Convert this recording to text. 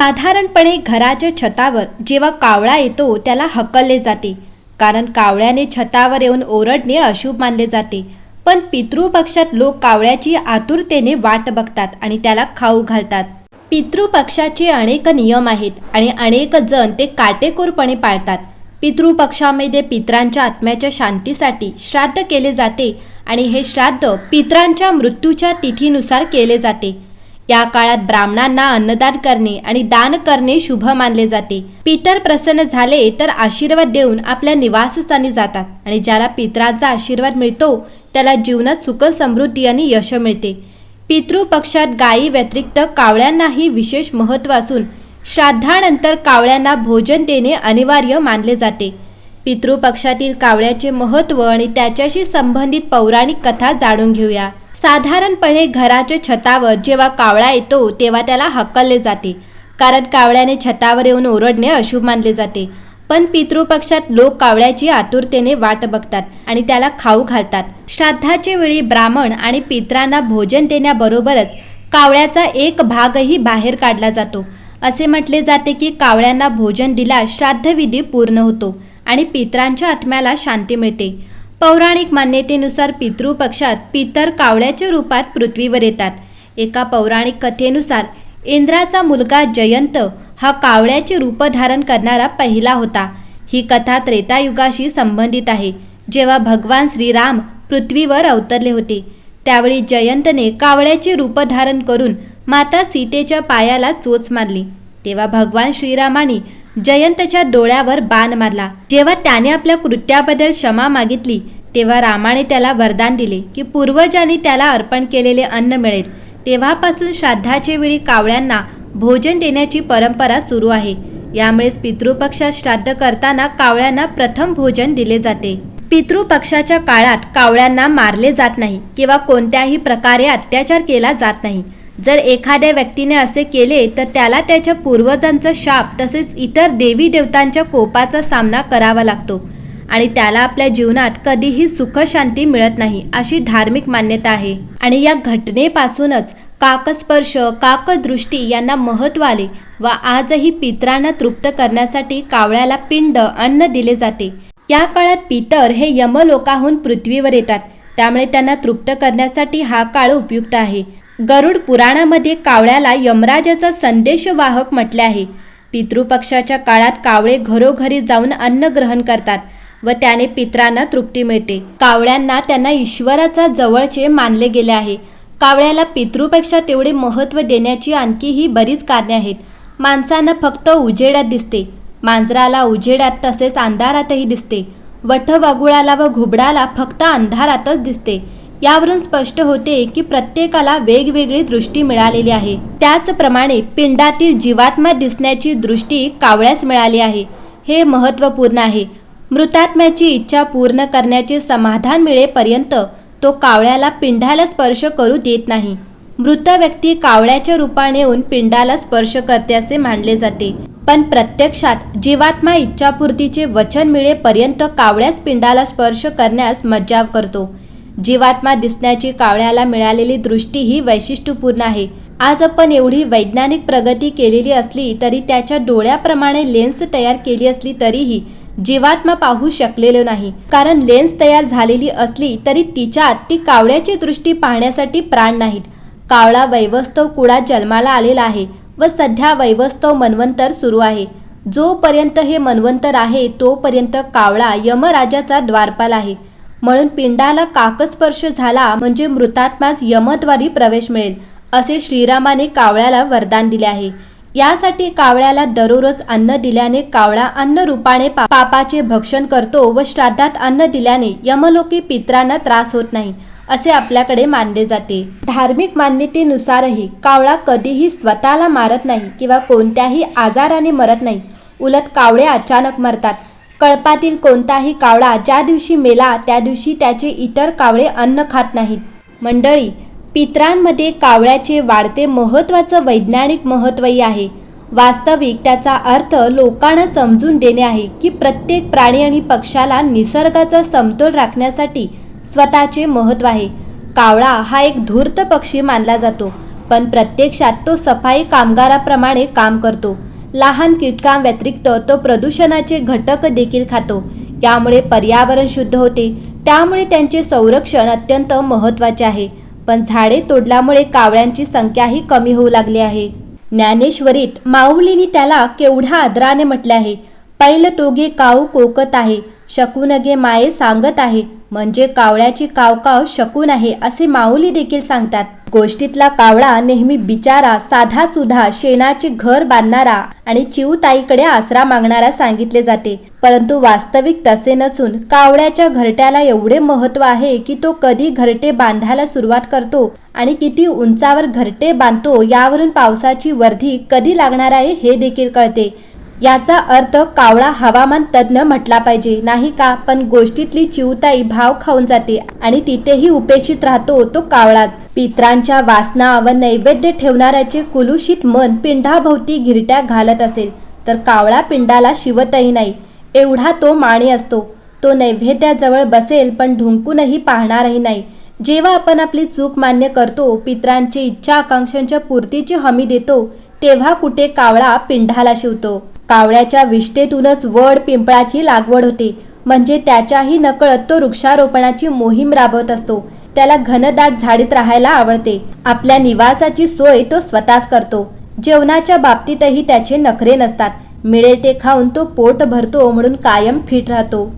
साधारणपणे घराच्या छतावर जेव्हा कावळा येतो त्याला हकलले जाते. कारण कावळ्याने छतावर येऊन ओरडणे अशुभ मानले जाते. पण पितृपक्षात लोक कावळ्याची आतुरतेने वाट बघतात आणि त्याला खाऊ घालतात. पितृपक्षाचे अनेक नियम आहेत आणि अनेक जण ते काटेकोरपणे पाळतात. पितृपक्षामध्ये पित्रांच्या आत्म्याच्या शांतीसाठी श्राद्ध केले जाते आणि हे श्राद्ध पित्रांच्या मृत्यूच्या तिथीनुसार केले जाते. या काळात ब्राह्मणांना अन्नदान करणे आणि दान करणे शुभ मानले जाते. पितर प्रसन्न झाले तर आशीर्वाद देऊन आपल्या निवासस्थानी जातात आणि ज्याला पितरांचा आशीर्वाद मिळतो त्याला जीवनात सुख समृद्धी आणि यश मिळते. पितृपक्षात गायी व्यतिरिक्त कावळ्यांनाही विशेष महत्त्व असून श्राद्धानंतर कावळ्यांना भोजन देणे अनिवार्य मानले जाते. पितृपक्षातील कावळ्याचे महत्त्व आणि त्याच्याशी संबंधित पौराणिक कथा जाणून घेऊया. साधारणपणे घराच्या छतावर जेव्हा कावळा येतो तेव्हा त्याला हकलले जाते. कारण कावळ्याने छतावर येऊन ओरडणे अशुभ मानले जाते. पण पितृपक्षात लोक कावळ्याची आतुरतेने वाट बघतात आणि त्याला खाऊ घालतात. श्राद्धाच्या वेळी ब्राह्मण आणि पित्रांना भोजन देण्याबरोबरच कावळ्याचा एक भागही बाहेर काढला जातो. असे म्हटले जाते की कावळ्यांना भोजन दिला श्राद्धविधी पूर्ण होतो आणि पित्रांच्या आत्म्याला शांती मिळते. पौराणिक मान्यतेनुसार पितृपक्षात पितर कावळ्याच्या रूपात पृथ्वीवर येतात. एका पौराणिक कथेनुसार इंद्राचा मुलगा जयंत हा कावळ्याचे रूप धारण करणारा पहिला होता. ही कथा त्रेतायुगाशी संबंधित आहे. जेव्हा भगवान श्रीराम पृथ्वीवर अवतरले होते त्यावेळी जयंतने कावळ्याचे रूप धारण करून माता सीतेच्या पायाला चोच मारली. तेव्हा भगवान श्रीरामाने जयंतच्या डोळ्यावर बाण मारला. जेव्हा त्याने आपल्या कृत्याबद्दल क्षमा मागितली तेव्हा रामाने त्याला वरदान दिले की पूर्वजांनी त्याला अर्पण केलेले अन्न मिळेल. तेव्हापासून श्राद्धाचे वेळी कावळ्यांना भोजन देण्याची परंपरा सुरू आहे. यामुळेच पितृपक्षात श्राद्ध करताना कावळ्यांना प्रथम भोजन दिले जाते. पितृपक्षाच्या काळात कावळ्यांना मारले जात नाही किंवा कोणत्याही प्रकारे अत्याचार केला जात नाही. जर एखाद्या व्यक्तीने असे केले तर त्याला त्याच्या पूर्वजांचा शाप तसेच इतर देवी देवतांच्या कोपाचा सामना करावा लागतो आणि त्याला आपल्या जीवनात कधीही सुख शांती मिळत नाही अशी धार्मिक मान्यता आहे. आणि या घटनेपासूनच काकस्पर्श काकदृष्टी यांना महत्त्व आले व आजही पित्रांना तृप्त करण्यासाठी कावळ्याला पिंड अन्न दिले जाते. या काळात पितर हे यमलोकाहून पृथ्वीवर येतात. त्यामुळे त्यांना तृप्त करण्यासाठी हा काळ उपयुक्त आहे. गरुड पुराणामध्ये कावळ्याला यमराजाचा संदेशवाहक म्हटले आहे. पितृपक्षाच्या काळात कावळे घरोघरी जाऊन अन्न ग्रहण करतात व त्याने पित्रांना तृप्ती मिळते. कावळ्यांना त्यांना ईश्वराचा जवळचे मानले गेले आहे. कावळ्याला पितृपेक्षा तेवढे महत्त्व देण्याची आणखीही बरीच कारणे आहेत. माणसांना फक्त उजेडात दिसते. मांजराला उजेडात तसेच अंधारातही दिसते. वठवागुळाला व घुबडाला फक्त अंधारातच दिसते. यावरून स्पष्ट होते की प्रत्येकाला वेगवेगळी दृष्टी मिळालेली आहे. त्याचप्रमाणे पिंडातील जीवात्मा दिसण्याची दृष्टी कावळ्यास मिळाली आहे. हे महत्त्वपूर्ण आहे. मृतात्म्याची इच्छा पूर्ण करण्याचे समाधान मिळेपर्यंत तो कावळ्याला पिंडाला स्पर्श करू देत नाही. मृत व्यक्ती कावळ्याच्या रूपाने येऊन पिंडाला स्पर्श करते असे मानले जाते. पण प्रत्यक्षात जीवात्मा इच्छापूर्तीचे वचन मिळेपर्यंत कावळ्यास पिंडाला स्पर्श करण्यास मज्जाव करतो. जीवात्मा दिसण्याची कावळ्याला मिळालेली दृष्टी ही वैशिष्ट्यपूर्ण आहे. आज आपण एवढी वैज्ञानिक प्रगती केलेली असली तरी त्याच्या डोळ्याप्रमाणे लेन्स तयार केली असली तरीही जीवात्मा पाहू शकलेलो नाही. कारण लेन्स तयार झालेली असली तरी तिच्यात ती कावळ्याची दृष्टी पाहण्यासाठी प्राण नाहीत. कावळा वैवस्तव कुळात जन्माला आलेला आहे व सध्या वैवस्तव मन्वंतर सुरू आहे. जोपर्यंत हे मन्वंतर आहे तोपर्यंत कावळा यमराजाचा द्वारपाल आहे. म्हणून पिंडाला काकस्पर्श झाला म्हणजे मृतात्मास यमद्वारी प्रवेश मिळेल असे श्रीरामाने कावळ्याला वरदान दिले आहे. यासाठी कावळ्याला दररोज अन्न दिल्याने कावळा अन्न रूपाने पापाचे भक्षण करतो व श्राद्धात अन्न दिल्याने यमलोकी पित्रांना त्रास होत नाही असे आपल्याकडे मानले जाते. धार्मिक मान्यतेनुसारही कावळा कधीही स्वतःला मारत नाही किंवा कोणत्याही आजाराने मरत नाही. उलट कावळे अचानक मरतात. कळपातील कोणताही कावळा ज्या दिवशी मेला त्या दिवशी त्याचे इतर कावळे अन्न खात नाहीत. मंडळी पित्रांमध्ये कावळ्याचे वाढते महत्त्वाचं वैज्ञानिक महत्त्वही आहे. वास्तविक त्याचा अर्थ लोकांना समजून देणे आहे की प्रत्येक प्राणी आणि पक्षाला निसर्गाचा समतोल राखण्यासाठी स्वतःचे महत्त्व आहे. कावळा हा एक धूर्त पक्षी मानला जातो पण प्रत्यक्षात तो सफाई कामगाराप्रमाणे काम करतो. लहान कीटकांव्यतिरिक्त तो प्रदूषणाचे घटक देखील खातो. यामुळे पर्यावरण शुद्ध होते. त्यामुळे त्यांचे संरक्षण अत्यंत महत्त्वाचे आहे. पण झाडे तोडल्यामुळे कावळ्यांची संख्याही कमी होऊ लागली आहे. ज्ञानेश्वरीत माऊलीनी त्याला केवढ्या आदराने म्हटले आहे. पैल तोगे काऊ कोकत आहे? शकुनगे माये सांगत आहे म्हणजे कावळ्याची कावकाव शकून आहे असे माऊली देखील सांगतात. गोष्टीतला कावळा नेहमी बिचारा साधा सुधा शेणाचे घर बांधणारा आणि चिवताईकडे आसरा मागणारा सांगितले जाते. परंतु वास्तविक तसे नसून कावळ्याच्या घरट्याला एवढे महत्त्व आहे की तो कधी घरटे बांधायला सुरुवात करतो आणि किती उंचावर घरटे बांधतो यावरून पावसाची वर्धी कधी लागणार आहे हे देखील कळते. याचा अर्थ कावळा हवामान तज्ज्ञ म्हटला पाहिजे. नाही का? पण गोष्टीतली चिवताई भाव खाऊन जाते आणि तिथेही उपेक्षित राहतो तो कावळाच. पित्रांच्या वासना व नैवेद्य ठेवणाऱ्याचे कुलुषित मन पिंडाभोवती गिरट्या घालत असेल तर कावळा पिंडाला शिवतही नाही. एवढा तो माणी असतो. तो नैवेद्याजवळ बसेल पण ढुंकूनही पाहणारही नाही. जेव्हा आपण आपली चूक मान्य करतो पित्रांची इच्छा आकांक्षांच्या पूर्तीची हमी देतो तेव्हा कुठे कावळा पिंडाला शिवतो? कावळ्याच्या विष्टेतूनच वड पिंपळाची लागवड होते. म्हणजे त्याच्याही नकळत तो वृक्षारोपणाची मोहीम राबवत असतो. त्याला घनदाट झाडीत राहायला आवडते. आपल्या निवासाची सोय तो स्वतःच करतो. जेवणाच्या बाबतीतही त्याचे नखरे नसतात. मिळेल ते खाऊन तो पोट भरतो म्हणून कायम फिट राहतो.